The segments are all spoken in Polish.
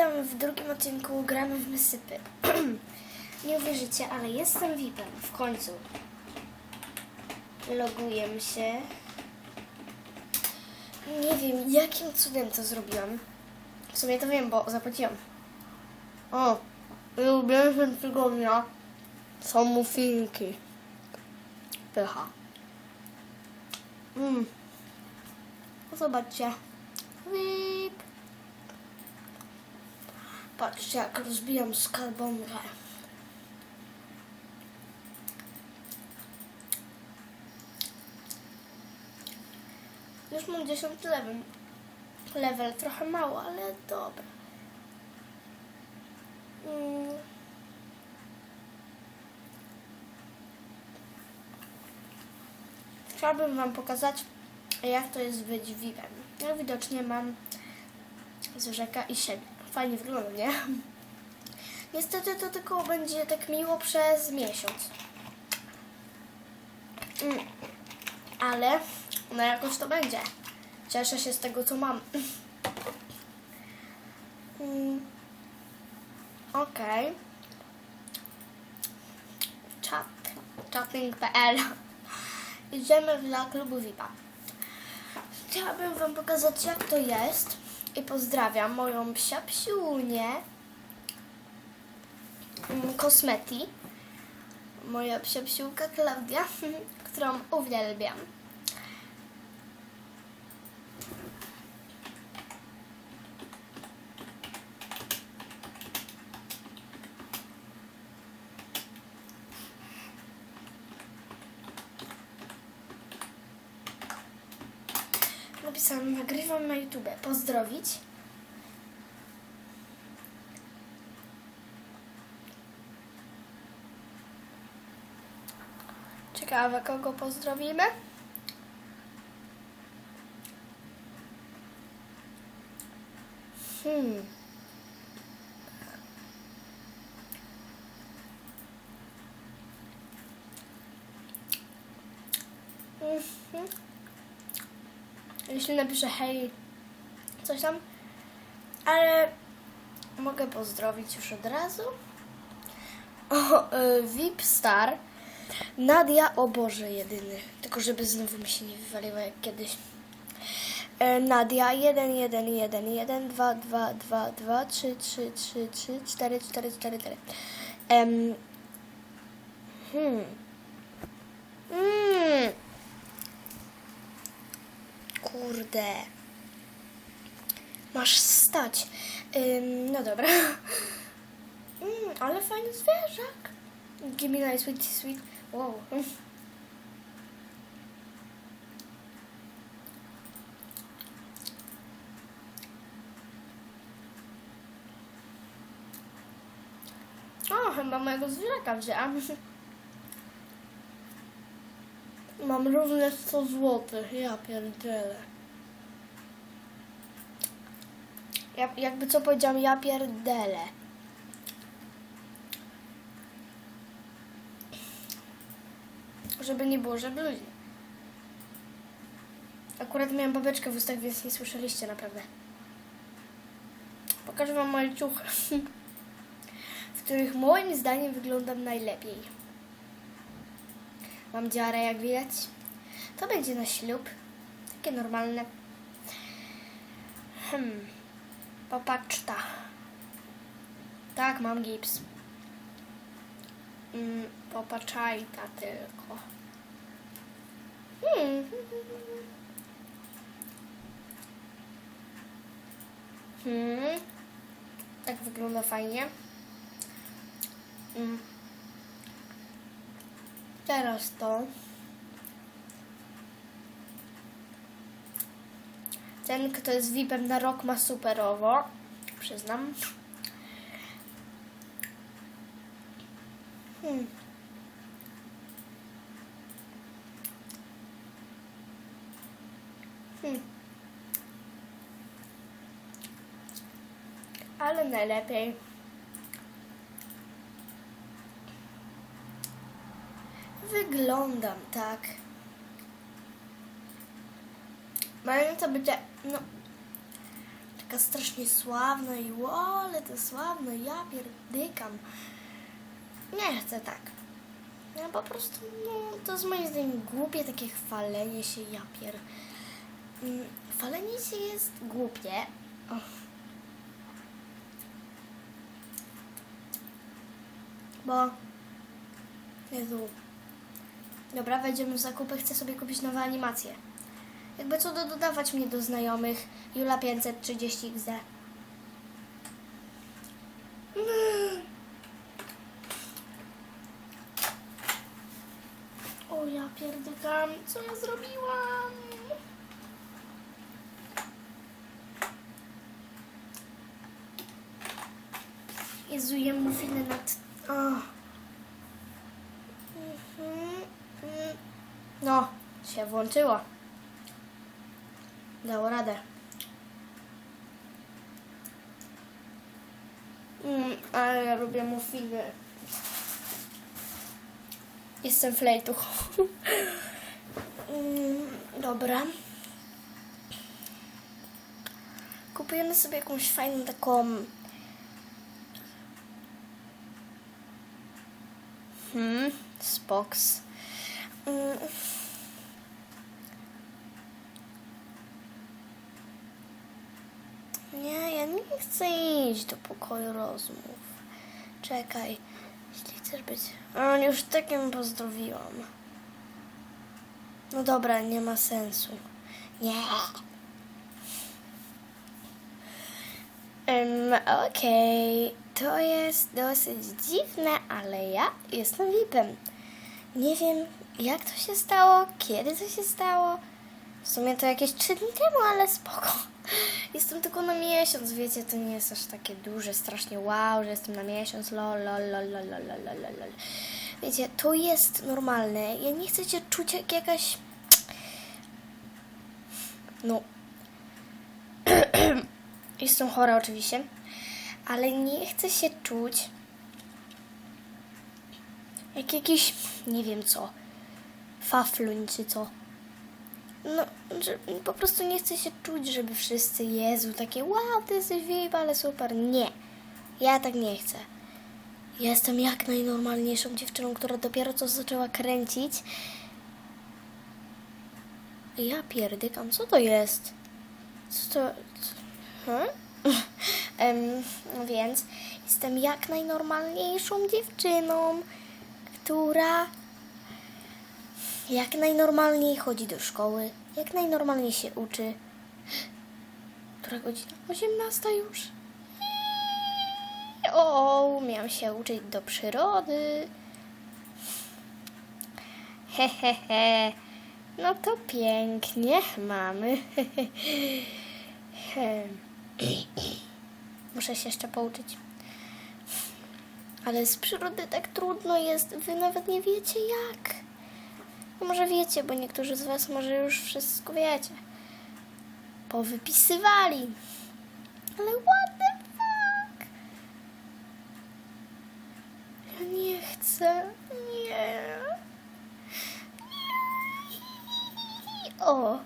witam w drugim odcinku Gramy w Mysypy. Nie uwierzycie, ale jestem VIP-em w końcu. Loguję się. Nie wiem, jakim cudem to zrobiłam. W sumie to wiem, bo zapłaciłam. O, ulubiony tygodnia są muffinki. Pycha. Mm. Zobaczcie. Whip. Patrzcie, jak rozbijam skarbonkę. Już mam 10 level. Level trochę mało, ale dobra. Mm. Chciałabym Wam pokazać, jak to jest być. Ja widocznie mam zwierzaka i siebie. Fajnie wygląda, nie? Niestety to tylko będzie tak miło przez miesiąc. Mm. Ale no jakoś to będzie. Cieszę się z tego, co mam. Mm. Okej. Chat. Chatting.pl Idziemy dla klubu VIP-a. Chciałabym Wam pokazać, jak to jest. I pozdrawiam moją psia psiunię. mm, Kosmeti. Moja psia psiłka Klaudia, którą uwielbiam. Napisałam, nagrywam na YouTube. Pozdrowić. Ciekawe, kogo pozdrowimy? Hmm. Mhm. Jeśli napiszę hej, coś tam, ale mogę pozdrowić już od razu. O, y, VIP Star. Nadia, o Boże, jedyny. Tylko żeby znowu mi się nie wywaliło jak kiedyś. E, Nadia, 1, 1, 1, 1, 2, 2, 2, 2, 3, 3, 3, 3, 4, 4, 4, 4. Em, hmm. Mm. Kurde. Masz stać. Ym, no dobra. Mm, ale fajny zwierzak. Give me nice sweet sweet. Wow. O, chyba mojego zwierzaka wzięłam. Mam równe 100 złotych. Ja pierdzielę. Ja, jakby co powiedziałam, ja pierdzielę. Żeby nie było, żeby luźnie. Akurat miałam babeczkę w ustach, więc nie słyszeliście naprawdę. Pokażę wam moje ciuchy, w których moim zdaniem wyglądam najlepiej. Mam dziarę, jak widać. To będzie na ślub. Takie normalne. Hmm. Popatrzta. Tak, mam gips. Mm, popatrzajta tylko. Hmm. Hmm. Tak wygląda fajnie. Mm. Teraz to. Ten, kto jest VIP-em na rok ma superowo. Przyznam. Hmm. Hmm. Ale najlepiej. Wyglądam tak. Mają to być, no, taka strasznie sławna i wow, ale to sławne, ja pierdykam. Nie chcę tak. Ja po prostu, no, to jest moim zdaniem głupie takie chwalenie się, ja pier... Mm, Chwalenie się jest głupie. O. Bo... Jezu. Dobra, wejdziemy w zakupy, chcę sobie kupić nowe animacje. Jakby co do dodawać mnie do znajomych. Jula 530 XD. O ja pierdykam, co ja zrobiłam? Jezu, muffiny nad... O. Mhm, mm. No, się włączyło. Dało radę. Mm, ale ja lubię muffiny. Jestem flejtuch. mm, dobra. Kupujemy sobie jakąś fajną taką... Hmm, spoks. Mm. Nie, ja nie chcę iść do pokoju rozmów. Czekaj, jeśli chcesz być... O, już takim pozdrowiłam. No dobra, nie ma sensu. Nie. Um, Okej, to jest dosyć dziwne, ale ja jestem VIP-em. Nie wiem, jak to się stało, kiedy to się stało. W sumie to jakieś 3 dni temu, ale spoko. Jestem tylko na miesiąc, wiecie, to nie jest aż takie duże, strasznie wow, że jestem na miesiąc, lol, lol, lol, lol, lol, lol, lol. Wiecie, to jest normalne. Ja nie chcę się czuć jak jakaś... No... jestem chora oczywiście, ale nie chcę się czuć jak jakiś, nie wiem co, fafluń czy co. No, że po prostu nie chcę się czuć, żeby wszyscy, Jezu, takie wow, ty jesteś VIP, ale super. Nie, ja tak nie chcę. Jestem jak najnormalniejszą dziewczyną, która dopiero co zaczęła kręcić. Ja pierdykam, co to jest? Co to... Hmm? Em, więc jestem jak najnormalniejszą dziewczyną, która jak najnormalniej chodzi do szkoły, jak najnormalniej się uczy. Która godzina? 18 już. O, miałam się uczyć do przyrody. Hehehe. He, he. No to pięknie mamy. Muszę się jeszcze pouczyć. Ale z przyrody tak trudno jest. Wy nawet nie wiecie jak. Może wiecie, bo niektórzy z was może już wszystko wiecie. Powypisywali. Ale what the fuck? Ja nie chcę. Nie. O.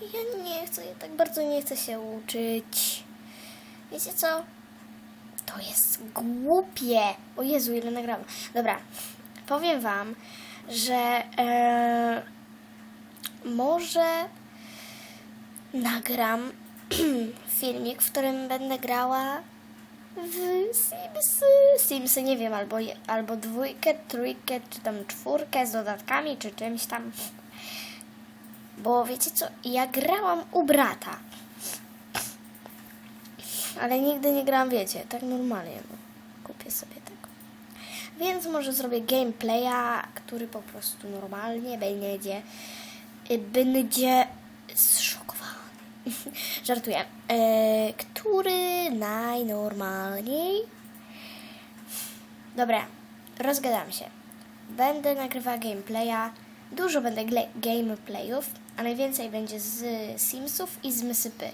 Ja nie chcę, ja tak bardzo nie chcę się uczyć. Wiecie co? To jest głupie. O Jezu, ile nagrałam. Dobra, powiem wam, że e, może nagram filmik, w którym będę grała w Simsy. Simsy, nie wiem, albo, albo dwójkę, trójkę, czy tam czwórkę z dodatkami, czy czymś tam. Bo wiecie co, ja grałam u brata. Ale nigdy nie grałam, wiecie, tak normalnie. No. Kupię sobie tego. Więc może zrobię gameplaya, który po prostu normalnie będzie y, będzie zszokowany. Żartuję. E, który najnormalniej Dobra, rozgadam się. Będę nagrywała gameplaya, dużo będę gameplayów, a najwięcej będzie z Simsów i z Mysypy.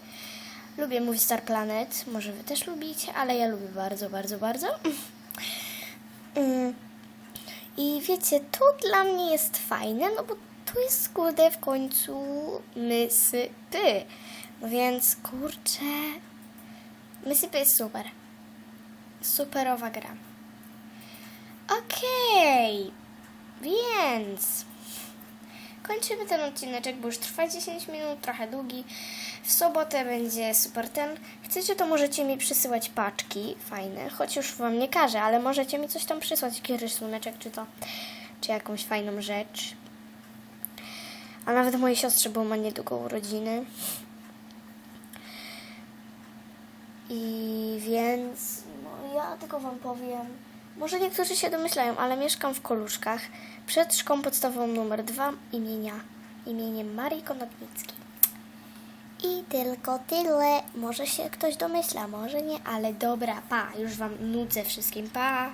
Lubię Movie Star Planet, może wy też lubicie, ale ja lubię bardzo, bardzo, bardzo. I wiecie, to dla mnie jest fajne, no bo to jest kurde w końcu Mysypy. No więc, kurczę, Mississippi jest super. Superowa gra. Okej, więc kończymy ten odcineczek, bo już trwa 10 minut, trochę długi. W sobotę będzie super ten. Chcecie, to możecie mi przysyłać paczki fajne, choć już wam nie każę, ale możecie mi coś tam przysłać, jakiś rysuneczek, czy to, czy jakąś fajną rzecz. A nawet mojej siostrze, bo ma niedługo urodziny. I więc no, ja tylko wam powiem. Może niektórzy się domyślają, ale mieszkam w Koluszkach przed szkołą podstawową numer 2 imienia imieniem Marii Konopnickiej. I tylko tyle. Może się ktoś domyśla, może nie, ale dobra, pa. Już wam nudzę wszystkim, pa.